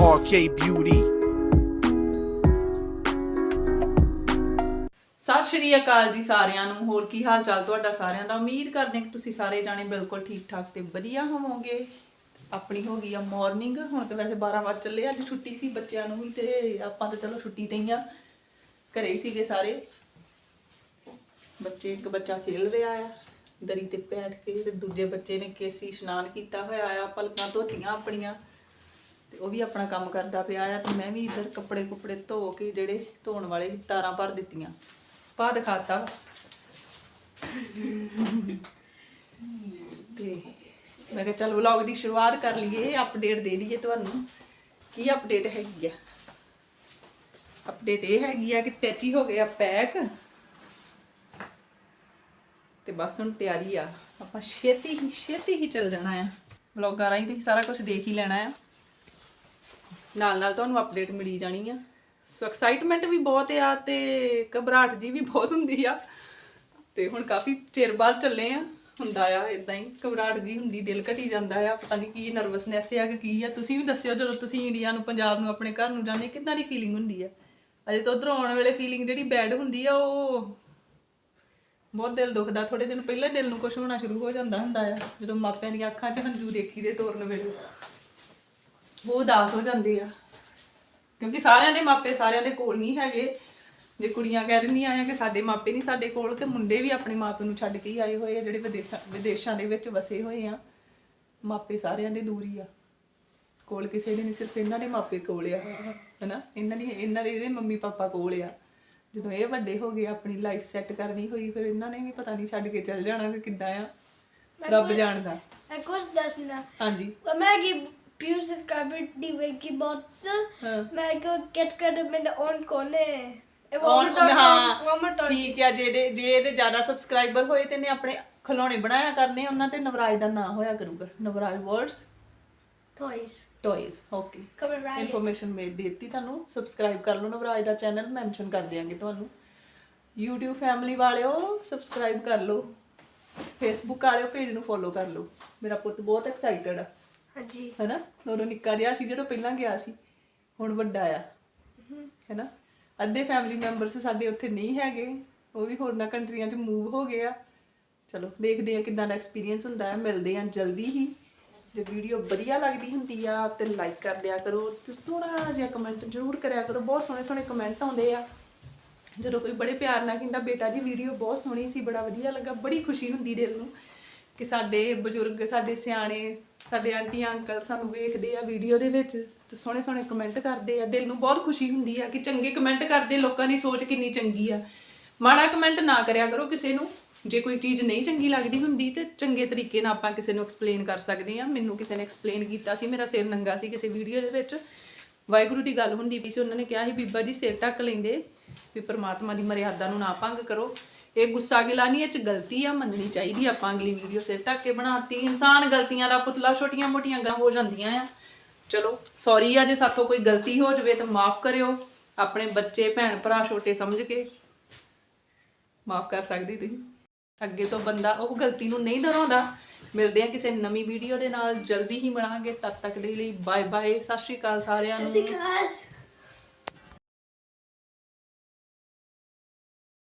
RK Beauty. ਸਤਿ ਸ਼੍ਰੀ ਅਕਾਲ ਜੀ ਸਾਰਿਆਂ ਨੂੰ। ਹੋਰ ਕੀ ਹਾਲ ਚਾਲ ਤੁਹਾਡਾ ਸਾਰਿਆਂ ਦਾ? ਉਮੀਦ ਕਰਦੇ ਕਿ ਤੁਸੀਂ ਸਾਰੇ ਜਾਣੇ ਬਿਲਕੁਲ ਠੀਕ ਠਾਕ ਤੇ ਵਧੀਆ ਹੋਵੋਗੇ। ਆਪਣੀ ਹੋ ਗਈ ਆ ਮਾਰਨਿੰਗ ਹੁਣ ਤਾਂ ਵੈਸੇ 12 ਵਜੇ ਚੱਲੇ ਅੱਜ ਛੁੱਟੀ ਸੀ ਬੱਚਿਆਂ ਨੂੰ ਵੀ ਤੇ ਆਪਾਂ ਤਾਂ ਚਲੋ ਛੁੱਟੀ ਤੇ ਹੀ ਆ। ਘਰੇ ਹੀ ਸੀਗੇ ਸਾਰੇ। ਬੱਚੇ, ਇੱਕ ਬੱਚਾ ਖੇਲ ਰਿਹਾ ਆ। ਦਰੀ ਤੇ ਬੈਠ ਕੇ ਤੇ ਦੂਜੇ ਬੱਚੇ ਨੇ ਕੇਸੀ ਇਸ਼ਨਾਨ ਕੀਤਾ ਹੋਇਆ ਆ, ਪਲਕਾਂ ਧੋਤੀਆਂ ਆਪਣੀਆਂ। ਤੇ ਉਹ ਵੀ ਆਪਣਾ ਕੰਮ ਕਰਦਾ ਪਿਆ ਆ ਤੇ ਮੈਂ ਵੀ ਇੱਧਰ ਕੱਪੜੇ ਕੁਪੜੇ ਧੋ ਕੇ ਜਿਹੜੇ ਧੋਣ ਵਾਲੇ ਤਾਰਾਂ ਭਰ ਦਿੱਤੀਆਂ। ਪਾ ਦਿਖਾਤਾ ਤੇ ਮੈਂ ਕਿਹਾ ਚੱਲ ਵਲੌਗ ਦੀ ਸ਼ੁਰੂਆਤ ਕਰ ਲਈਏ ਅਪਡੇਟ ਦੇ ਦਈਏ ਤੁਹਾਨੂੰ ਕੀ ਅਪਡੇਟ ਹੈਗੀ ਆ। ਅਪਡੇਟ ਇਹ ਹੈਗੀ ਆ ਕਿ ਟੈਚੀ ਹੋ ਗਿਆ ਪੈਕ ਤੇ ਬਸ ਹੁਣ ਤਿਆਰੀ ਆ। ਆਪਾਂ ਛੇਤੀ ਹੀ ਛੇਤੀ ਹੀ ਚੱਲ ਜਾਣਾ ਆ। ਵਲੌਗਾਂ ਰਾਹੀਂ ਤੁਸੀਂ ਸਾਰਾ ਕੁਝ ਦੇਖ ਹੀ ਲੈਣਾ ਆ। ਨਾਲ ਨਾਲ ਤੁਹਾਨੂੰ ਅਪਡੇਟ ਮਿਲੀ ਜਾਣੀ ਆ। ਸੋ ਐਕਸਾਈਟਮੈਂਟ ਵੀ ਬਹੁਤ ਆ ਤੇ ਘਬਰਾਹਟ ਜੀ ਵੀ ਬਹੁਤ ਹੁੰਦੀ ਆ। ਤੇ ਹੁਣ ਕਾਫੀ ਚਿਰ ਬਾਅਦ ਚੱਲੇ ਆ। ਹੁੰਦਾ ਆ ਇਦਾਂ ਹੀ, ਘਬਰਾਹਟ ਜੀ ਹੁੰਦੀ, ਦਿਲ ਘਟੀ ਜਾਂਦਾ ਆ। ਪਤਾ ਨਹੀਂ ਕੀ ਨਰਵਸਨੈਸ ਆ ਕਿ ਕੀ ਆ। ਤੁਸੀਂ ਵੀ ਦੱਸਿਓ ਜਦੋਂ ਤੁਸੀਂ ਇੰਡੀਆ ਨੂੰ, ਪੰਜਾਬ ਨੂੰ, ਆਪਣੇ ਘਰ ਨੂੰ ਜਾਂਦੇ, ਕਿੱਦਾਂ ਦੀ ਫੀਲਿੰਗ ਹੁੰਦੀ ਆ? ਅਜੇ ਤੋਂ ਉਧਰੋਂ ਆਉਣ ਵੇਲੇ ਫੀਲਿੰਗ ਜਿਹੜੀ ਬੈਡ ਹੁੰਦੀ ਆ, ਉਹ ਬਹੁਤ ਦਿਲ ਦੁਖਦਾ। ਥੋੜੇ ਦਿਨ ਪਹਿਲਾਂ ਦਿਲ ਨੂੰ ਕੁਝ ਹੋਣਾ ਸ਼ੁਰੂ ਹੋ ਜਾਂਦਾ ਹੁੰਦਾ ਆ। ਜਦੋਂ ਮਾਪਿਆਂ ਦੀਆਂ ਅੱਖਾਂ 'ਚ ਹੰਝੂ ਦੇਖੀ ਦੇ ਤੋਰਨ ਵੇਲੇ। ਉਹ ਉਦਾਸ ਹੋ ਜਾਂਦੇ ਆ। ਕਿਉਂਕਿ ਸਾਰਿਆਂ ਦੇ ਮਾਪੇ ਸਾਰਿਆਂ ਦੇ ਕੋਲ ਨਹੀਂ ਹੈਗੇ। ਜੇ ਕੁੜੀਆਂ ਕਹਿ ਦਿੰਦੀਆਂ ਆ ਕਿ ਸਾਡੇ ਮਾਪੇ ਨਹੀਂ ਸਾਡੇ ਕੋਲ ਤੇ ਮੁੰਡੇ ਵੀ ਆਪਣੇ ਮਾਪੇ ਨੂੰ ਛੱਡ ਕੇ ਹੀ ਆਏ ਹੋਏ ਆ ਜਿਹੜੇ ਵਿਦੇਸ਼ਾਂ ਵਿਦੇਸ਼ਾਂ ਦੇ ਵਿੱਚ ਵਸੇ ਹੋਏ ਆ। ਮਾਪੇ ਸਾਰਿਆਂ ਦੇ ਦੂਰ ਆ। ਕੋਲ ਕਿਸੇ ਦੇ ਨਹੀਂ ਸਿਰਫ ਇਹਨਾਂ ਦੇ ਮਾਪੇ ਕੋਲ ਆ ਹਨਾ? ਇਹਨਾਂ ਦੀ ਇਹਨਾਂ ਦੇ ਇਹਦੇ ਮੰਮੀ ਪਾਪਾ ਕੋਲ ਆ। ਜਦੋਂ ਇਹ ਵੱਡੇ ਹੋ ਗਏ ਆਪਣੀ ਲਾਈਫ ਸੈੱਟ ਕਰਨੀ ਹੋਈ ਫਿਰ ਇਹਨਾਂ ਨੇ ਵੀ ਪਤਾ ਨਹੀਂ ਛੱਡ ਕੇ ਚੱਲ ਜਾਣਾ ਕਿ ਕਿੱਦਾਂ ਆ ਰੱਬ ਜਾਣਦਾ। ਮੈਂ ਕੁਝ ਦੱਸਣਾ। ਹਾਂਜੀ। ਮੈਂ ਕਿ ਪਿਊ ਸਬਸਕ੍ਰਾਈਬਰ ਦੀ ਵੇਕੀ ਬੋਟਸ ਹਾਂ। ਮੈਂ ਕੋ ਗੈਟ ਕਰ ਮੇਰੇ ਔਨ ਕੋਨੇ ਵੋਮਰ ਹਾਂ? ਠੀਕ ਆ ਜੇ ਇਹਦੇ ਜੇ ਇਹਦੇ ਜ਼ਿਆਦਾ ਸਬਸਕ੍ਰਾਈਬਰ ਹੋਏ ਤੇ ਨੇ ਆਪਣੇ ਖਿਲੌਣੇ ਬਣਾਇਆ ਕਰਨੇ ਉਹਨਾਂ ਤੇ ਨਵਰਾਜ ਦਾ ਨਾਂ ਹੋਇਆ ਕਰੂਗਾ। Navraj words toys toys okay ਕਮ ਰਾਈਟ ਇਨਫੋਰਮੇਸ਼ਨ ਮੈਂ ਦੇ ਦਿੱਤੀ ਤੁਹਾਨੂੰ ਸਬਸਕ੍ਰਾਈਬ ਕਰ ਲਓ ਨਵਰਾਜ ਦਾ ਚੈਨਲ ਮੈਂਸ਼ਨ ਕਰ ਦਿਆਂਗੇ ਤੁਹਾਨੂੰ। YouTube ਫੈਮਿਲੀ ਵਾਲਿਓ ਸਬਸਕ੍ਰਾਈਬ ਕਰ ਲਓ। Facebook ਵਾਲਿਓ ਪੇਜ ਨੂੰ ਫੋਲੋ ਕਰ ਲਓ। ਮੇਰਾ ਪੁੱਤ ਬਹੁਤ ਐਕਸਾਈਟਡ ਆ। ਹਾਂਜੀ। ਹੈਨਾ? ਉਦੋਂ ਨਿੱਕਾ ਜਿਹਾ ਸੀ ਜਦੋਂ ਪਹਿਲਾਂ ਗਿਆ ਸੀ। ਹੁਣ ਵੱਡਾ ਆ। ਹੈਨਾ? ਅੱਧੇ ਫੈਮਿਲੀ ਮੈਂਬਰਸ ਸਾਡੇ ਉੱਥੇ ਨਹੀਂ ਹੈਗੇ। ਉਹ ਵੀ ਹੋਰਨਾਂ ਕੰਟਰੀਆਂ 'ਚ ਮੂਵ ਹੋ ਗਏ ਆ। ਚਲੋ ਦੇਖਦੇ ਆ ਕਿਦਾਂ ਦਾ ਐਕਸਪੀਰੀਅੰਸ ਹੁੰਦਾ ਹੈ। ਮਿਲਦੇ ਆ ਜਲਦੀ ਹੀ। ਜੇ ਵੀਡੀਓ ਵਧੀਆ ਲੱਗਦੀ ਹੁੰਦੀ ਆ ਤੇ ਲਾਈਕ ਕਰ ਦਿਆ ਕਰੋ। ਤੇ ਸੋਹਣਾ ਜਿਹਾ ਕਮੈਂਟ ਜ਼ਰੂਰ ਕਰਿਆ ਕਰੋ। ਬਹੁਤ ਸੋਹਣੇ ਸੋਹਣੇ ਕਮੈਂਟ ਆਉਂਦੇ ਆ। ਜਦੋਂ ਕੋਈ ਬੜੇ ਪਿਆਰ ਨਾਲ ਕਹਿੰਦਾ ਬੇਟਾ ਜੀ ਵੀਡੀਓ ਬਹੁਤ ਸੋਹਣੀ ਸੀ ਬੜਾ ਵਧੀਆ ਲੱਗਾ। ਬੜੀ ਖੁਸ਼ੀ ਹੁੰਦੀ ਦਿਲ ਨੂੰ। ਕਿ ਸਾਡੇ ਬਜ਼ੁਰਗ, ਸਾਡੇ ਸਿਆਣੇ, ਸਾਡੇ ਆਂਟੀ, ਅੰਕਲ ਸਾਨੂੰ ਵੇਖਦੇ ਆ ਵੀਡੀਓ ਦੇ ਵਿੱਚ ਤੇ ਸੋਹਣੇ ਸੋਹਣੇ ਕਮੈਂਟ ਕਰਦੇ ਆ। ਦਿਲ ਨੂੰ ਬਹੁਤ ਖੁਸ਼ੀ ਹੁੰਦੀ ਆ ਕਿ ਚੰਗੇ ਕਮੈਂਟ ਕਰਦੇ, ਲੋਕਾਂ ਦੀ ਸੋਚ ਕਿੰਨੀ ਚੰਗੀ ਆ। ਮਾੜਾ ਕਮੈਂਟ ਨਾ ਕਰਿਆ ਕਰੋ ਕਿਸੇ ਨੂੰ। ਜੇ ਕੋਈ ਚੀਜ਼ ਨਹੀਂ ਚੰਗੀ ਲੱਗਦੀ ਹੁੰਦੀ ਤੇ ਚੰਗੇ ਤਰੀਕੇ ਨਾਲ ਆਪਾਂ ਕਿਸੇ ਨੂੰ ਐਕਸਪਲੇਨ ਕਰ ਸਕਦੇ ਆ। ਮੈਨੂੰ ਕਿਸੇ ਨੇ ਐਕਸਪਲੇਨ ਕੀਤਾ ਸੀ, ਮੇਰਾ ਸਿਰ ਨੰਗਾ ਸੀ ਕਿਸੇ ਵੀਡੀਓ ਦੇ ਵਿੱਚ। ਵਾਹਿਗੁਰੂ ਦੀ ਗੱਲ ਹੁੰਦੀ ਵੀ ਸੀ, ਉਹਨਾਂ ਨੇ ਕਿਹਾ ਸੀ, ਬੀਬਾ ਜੀ ਸਿਰ ਢੱਕ ਲੈਂਦੇ, ਵੀ ਪਰਮਾਤਮਾ ਦੀ ਮਰਿਆਦਾ ਨੂੰ ਨਾ ਭੰਗ ਕਰੋ। ਇਹ ਗੁੱਸਾ ਗਿਲਾ ਨਹੀਂ, ਇਹ ਚ ਗਲਤੀ ਆ, ਮੰਨਣੀ ਚਾਹੀਦੀ ਆ। ਆਪਾਂ ਅਗਲੀ ਵੀਡੀਓ ਸਿਰ ਢੱਕ ਕੇ ਬਣਾਤੀ। ਇਨਸਾਨ ਗਲਤੀਆਂ ਦਾ ਪੁਤਲਾ ਛੋਟੀਆਂ ਮੋਟੀਆਂ ਗੱਲਾਂ ਹੋ ਜਾਂਦੀਆਂ ਆ। ਚਲੋ ਸੌਰੀ ਆ, ਜੇ ਸਾਥੋਂ ਕੋਈ ਗਲਤੀ ਹੋ ਜਾਵੇ ਤਾਂ ਮਾਫ ਕਰਿਓ। ਆਪਣੇ ਬੱਚੇ, ਭੈਣ, ਭਰਾ ਛੋਟੇ ਸਮਝ ਕੇ ਮਾਫ ਕਰ ਸਕਦੇ ਤੁਸੀਂ। ਅੱਗੇ ਤੋਂ ਬੰਦਾ ਉਹ ਗਲਤੀ ਨੂੰ ਨਹੀਂ ਦੁਹਰਾਉਂਦਾ ਮਿਲਦੇ ਆ ਕਿਸੇ ਨਵੀਂ ਵੀਡੀਓ ਦੇ ਨਾਲ। ਜਲਦੀ ਹੀ ਮਿਲਾਂਗੇ। ਤਦ ਤੱਕ ਦੇ ਲਈ ਬਾਏ ਬਾਏ ਸਤਿ ਸ਼੍ਰੀ ਅਕਾਲ ਸਾਰਿਆਂ ਨੂੰ। ਸਿਕਾਰ